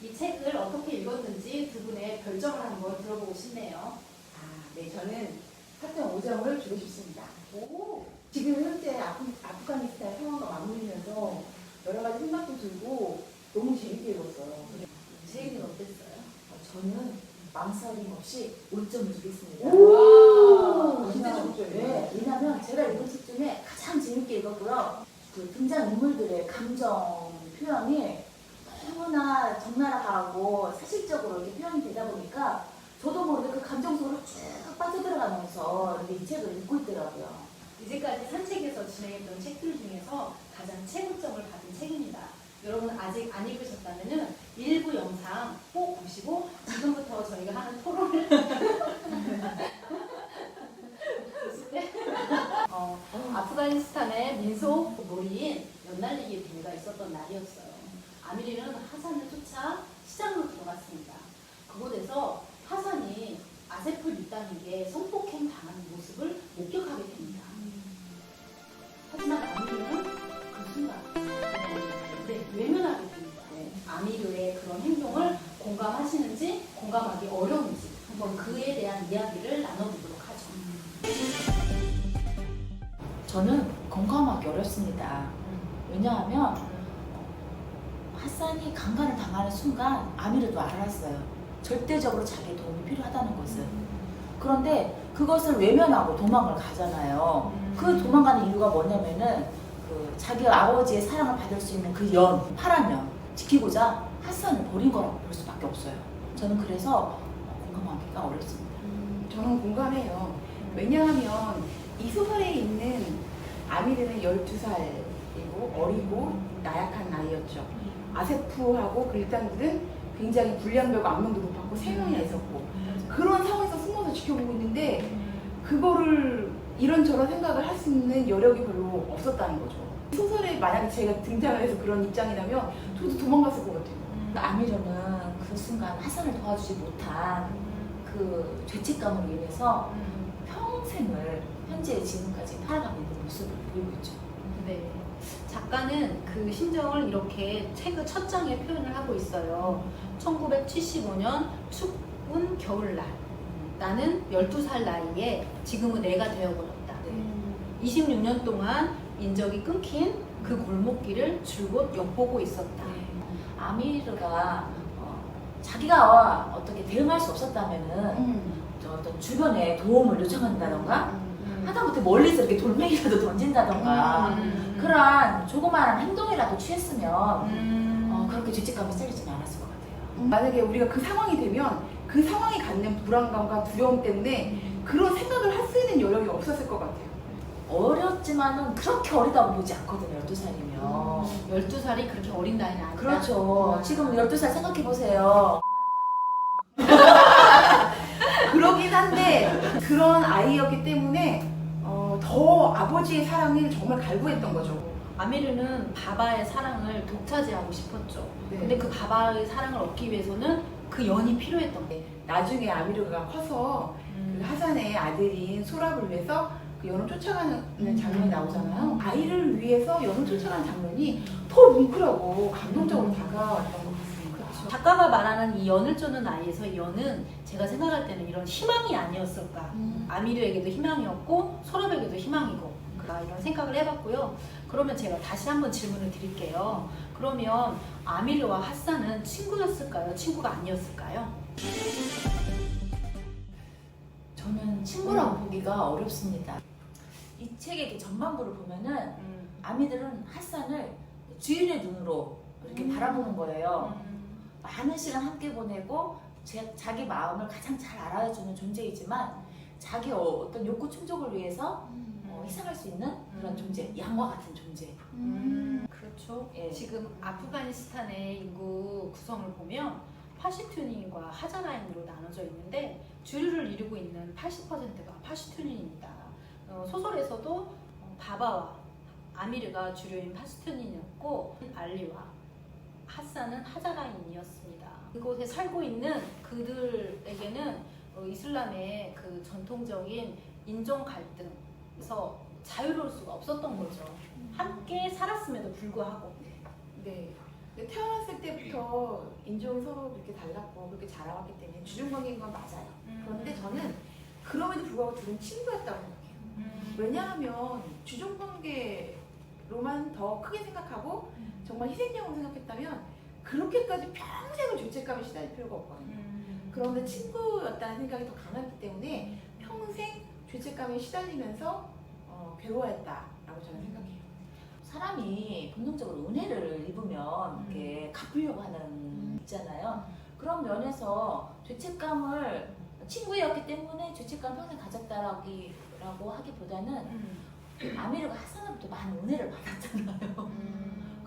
이 책을 어떻게 읽었는지 두 분의 별점을 한번 들어보고 싶네요. 아, 네, 저는 4점 5점을 주고 싶습니다. 오, 지금 현재 아프, 아프가니스탄 상황과 맞물리면서 여러 가지 생각도 들고 너무 재밌게 읽었어요. 제이는 어땠어요? 어, 저는 망설임 없이 5점을 주겠습니다. 오, 진짜. 좋죠. 네, 왜냐면 제가 읽은 책 중에 가장 재밌게 읽었고요. 그 등장 인물들의 감정 표현이 너무나 적나라하고 사실적으로 이렇게 표현이 되다 보니까 저도 모르게 그 감정 속으로 쭉 빠져들어가면서 이렇게 이 책을 읽고 있더라고요. 이제까지 산책에서 진행했던 책들 중에서 가장 최고점을 받은 책입니다. 여러분 아직 안 읽으셨다면 일부 영상 꼭 보시고 지금부터 저희가 하는 토론을 보실 때 어, 아프가니스탄의 민속 놀이인 연날리기 대회가 있었던 날이었어요. 아미리는 하산을 쫓아 시장으로 들어갔습니다. 그곳에서 하산이 아세프 리땅에게 성폭행 당하는 모습을 목격하게 됩니다. 하지만 아미르는 그 순간 네, 외면하게 됩니다. 네, 아미르의 그런 행동을 공감하시는지 공감하기 어려운지 한번 그에 대한 이야기를 나눠보도록 하죠. 저는 공감하기 어렵습니다. 왜냐하면 하산이 강간을 당하는 순간 아미르도 알았어요. 절대적으로 자기 도움이 필요하다는 것을. 그런데 그것을 외면하고 도망을 가잖아요. 그 도망가는 이유가 뭐냐면은 그 자기 아버지의 사랑을 받을 수 있는 그 연, 파란 연 지키고자 하산을 버린 거라고 볼 수밖에 없어요. 저는 그래서 공감하기가 어렵습니다. 저는 공감해요. 왜냐하면 이 소설에 있는 아미르는 12살 이고 어리고 나약한 나이였죠. 아세프하고 그 일당들은 굉장히 불량배고 악명도 높았고 세 명이나 있었고 그런 상황에서 숨어서 지켜보고 있는데 그거를 이런저런 생각을 할 수 있는 여력이 별로 없었다는 거죠. 소설에 만약에 제가 등장을 해서 그런 입장이라면 저도 도망갔을 것 같아요. 아미르는 그 순간 하산을 도와주지 못한 그 죄책감으로 인해서 평생을 현재 지금까지 살아가고 있는 모습을 보이고 있죠. 네. 작가는 그 심정을 이렇게 책의 첫 장에 표현을 하고 있어요. 1975년 추운 겨울날. 나는 12살 나이에 지금은 내가 되어버렸다. 26년 동안 인적이 끊긴 그 골목길을 줄곧 엿보고 있었다. 아미르가 어, 자기가 어떻게 대응할 수 없었다면은 음. 저 어떤 주변에 도움을 요청한다던가 하다못해 멀리서 이렇게 돌멩이라도 던진다던가 음. 그러한 조그마한 행동이라도 취했으면 음. 어, 그렇게 죄책감이 쌓이지는 않았을 것 같아요. 만약에 우리가 그 상황이 되면 그 상황이 갖는 불안감과 두려움 때문에 그런 생각을 할 수 있는 여력이 없었을 것 같아요. 어렸지만은 그렇게 어리다고 보지 않거든요, 12살이면. 12살이 그렇게 어린 나이는 아니다. 그렇죠. 지금 12살 생각해보세요. 그러긴 한데 그런 아이였기 때문에 어, 더 아버지의 사랑을 정말 갈구했던 거죠. 아미르는 바바의 사랑을 독차지하고 싶었죠. 네. 근데 그 바바의 사랑을 얻기 위해서는 그 연이 필요했던 게. 나중에 아미르가 커서 그 하산의 아들인 소라를 위해서 그 연을 쫓아가는 장면이 나오잖아요. 아이를 위해서 연을 쫓아가는 장면이 더 뭉클하고 감동적으로 다가왔던 것. 작가가 말하는 이 연을 쫓는 아이에서 이 연은 제가 생각할 때는 이런 희망이 아니었을까. 음. 아미르에게도 희망이었고 소랍에게도 희망이고 그라 이런 생각을 해봤고요. 그러면 제가 다시 한번 질문을 드릴게요. 그러면 아미르와 핫산은 친구였을까요? 친구가 아니었을까요? 저는 친구라고 보기가 어렵습니다. 이 책의 이렇게 전반부를 보면은 아미들은 핫산을 주인의 눈으로 이렇게 음. 바라보는 거예요. 많은 시간 함께 보내고 제, 자기 마음을 가장 잘 알아주는 존재이지만 자기 어, 떤 욕구 충족을 위해서 어, 희생할 수 있는 그런 음. 존재, 양과 같은 존재. 음, 그렇죠. 예. 지금 아프가니스탄의 인구 구성을 보면 파시투닌과 하자라인으로 나눠져 있는데 주류를 이루고 있는 80%가 파시투닌입니다. 어, 소설에서도 어, 바바와 아미르가 주류인 파시투닌이었고 알리와 하산은 하자라인이었습니다. 그곳에 살고 있는 그들에게는 어, 이슬람의 그 전통적인 인종 갈등에서 자유로울 수가 없었던 거죠. 함께 살았음에도 불구하고. 네. 태어났을 때부터 인종이 서로 그렇게 달랐고 그렇게 자라왔기 때문에 주중관계인 건 맞아요. 그런데 저는 그럼에도 불구하고 둘은 친구였다고 생각해요. 음. 왜냐하면 주종관계로만 더 크게 생각하고 정말 희생양으로 생각했다면 그렇게까지 평생을 죄책감에 시달릴 필요가 없거든요. 음. 그런데 친구였다는 생각이 더 강했기 때문에 평생 죄책감에 시달리면서 어, 괴로워했다라고 저는 생각해요. 사람이 본능적으로 은혜를 입으면 이렇게 갚으려고 하는 있잖아요. 그런 면에서 죄책감을 친구였기 때문에 죄책감 평생 가졌다라고 하기보다는 음. 아미르가 하사나부터 많은 은혜를 받았잖아요.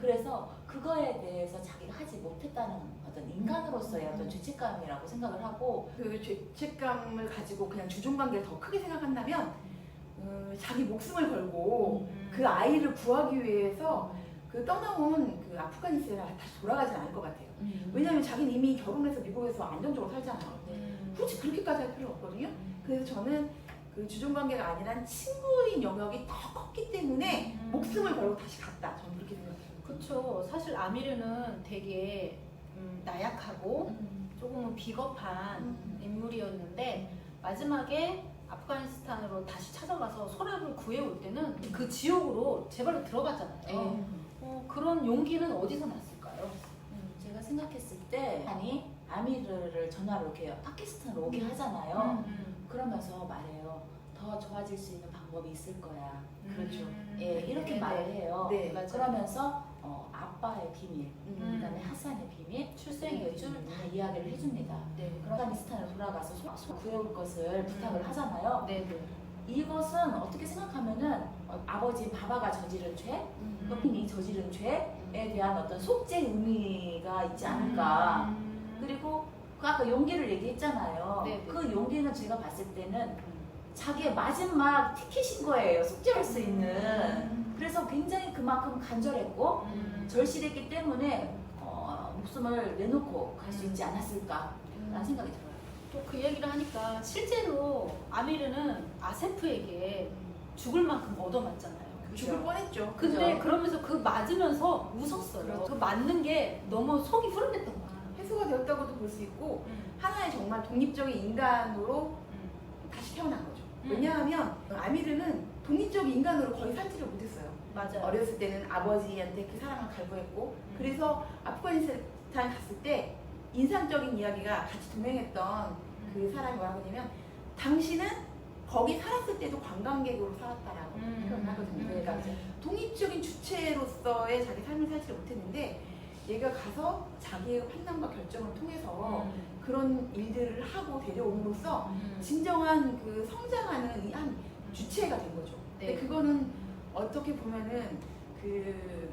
음. 그래서 그거에 대해서 자기가 하지 못했다는 어떤 인간으로서의 어떤 죄책감이라고 생각을 하고 그 죄책감을 가지고 그냥 주종관계를 더 크게 생각한다면 어, 자기 목숨을 걸고 음. 그 아이를 구하기 위해서 그 떠나온 그 아프가니스탄에 다시 돌아가진 않을 것 같아요. 왜냐하면 자기는 이미 결혼해서 미국에서 안정적으로 살잖아요. 음. 굳이 그렇게까지 할 필요 없거든요. 그래서 저는 그 주종 관계가 아니라 친구인 영역이 더 컸기 때문에 음. 목숨을 걸고 다시 갔다. 저는 그렇게. 그렇죠. 사실 아미르는 되게 음, 나약하고 조금은 비겁한 음. 인물이었는데 마지막에 아프가니스탄으로 다시 찾아가서 소랍을 구해올 때는 그 지옥으로 제발로 들어갔잖아요. 음. 어, 그런 용기는 어디서 났을까요? 음, 제가 생각했을 때 아니 아미르를 전화로 이렇게 파키스탄으로 오게 하잖아요. 음. 그러면서 말해요. 더 좋아질 수 있는 방법이 있을 거야. 그렇죠. 음. 예, 이렇게 네, 말을 네. 해요. 네, 맞아요. 그러면서 어, 아빠의 비밀, 음. 그다음에 하산의 비밀, 출생의 줄. 다 이야기를 해줍니다. 네. 아프가니스탄을 돌아가서 소, 소 구해올 것을 부탁을 하잖아요. 네, 네. 이것은 어떻게 생각하면은 어, 아버지 바바가 저지른 죄, 여인이 저지른 죄에 대한 어떤 속죄 의미가 있지 않을까. 음. 그리고 그 아까 용기를 얘기했잖아요. 네, 네. 그 용기는 제가 봤을 때는 자기의 마지막 티켓인 거예요. 속죄할 수 있는. 굉장히 그만큼 간절했고 음. 절실했기 때문에 어, 목숨을 내놓고 갈 수 있지 않았을까라는 음. 생각이 들어요. 또 그 얘기를 하니까 실제로 아미르는 아세프에게 죽을 만큼 얻어맞잖아요. 죽을 뻔했죠. 근데 그죠? 그러면서 그 맞으면서 웃었어요. 그렇죠. 그 맞는 게 너무 속이 후련했던 거야. 해소가 되었다고도 볼 수 있고 음. 하나의 정말 독립적인 인간으로 음. 다시 태어난 거죠. 음. 왜냐하면 아미르는 독립적인 인간으로 거의 살지를 못했어요. 맞아요. 어렸을 때는 아버지한테 그 사랑을 갈구했고 음. 그래서 아프가니스탄 갔을 때 인상적인 이야기가 같이 동행했던 그 사람이 뭐라고 하냐면 당신은 거기 살았을 때도 관광객으로 살았다라고 음. 표현을 하거든요. 음. 그러니까 독립적인 주체로서의 자기 삶을 살지 못했는데 얘가 가서 자기의 판단과 결정을 통해서 음. 그런 일들을 하고 데려옴으로써 음. 진정한 그 성장하는 이한 주체가 된 거죠. 근데 네. 그거는 어떻게 보면은 그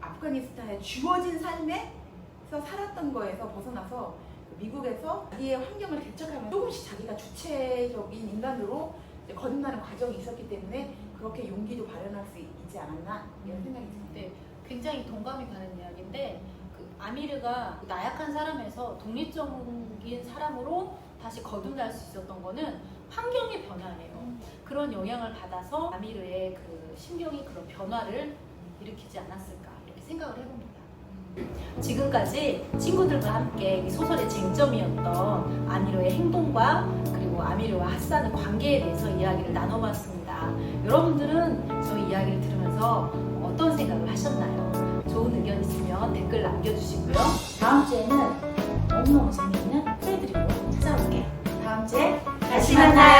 아프가니스탄에 주어진 삶에서 살았던 거에서 벗어나서 미국에서 자기의 환경을 개척하면 조금씩 자기가 주체적인 인간으로 이제 거듭나는 과정이 있었기 때문에 그렇게 용기도 발현할 수 있지 않았나 이런 생각이 듭니다. 네, 굉장히 동감이 가는 이야기인데 그 아미르가 나약한 사람에서 독립적인 사람으로 다시 거듭날 수 있었던 거는 환경의 변화예요. 그런 영향을 받아서 아미르의 그 심경이 그런 변화를 일으키지 않았을까 이렇게 생각을 해봅니다. 지금까지 친구들과 함께 이 소설의 쟁점이었던 아미르의 행동과 그리고 아미르와 핫산의 관계에 대해서 이야기를 나눠봤습니다. 여러분들은 저희 이야기를 들으면서 어떤 생각을 하셨나요? 좋은 의견 있으면 댓글 남겨주시고요. 다음 주에는 너무너무 재미있는 프레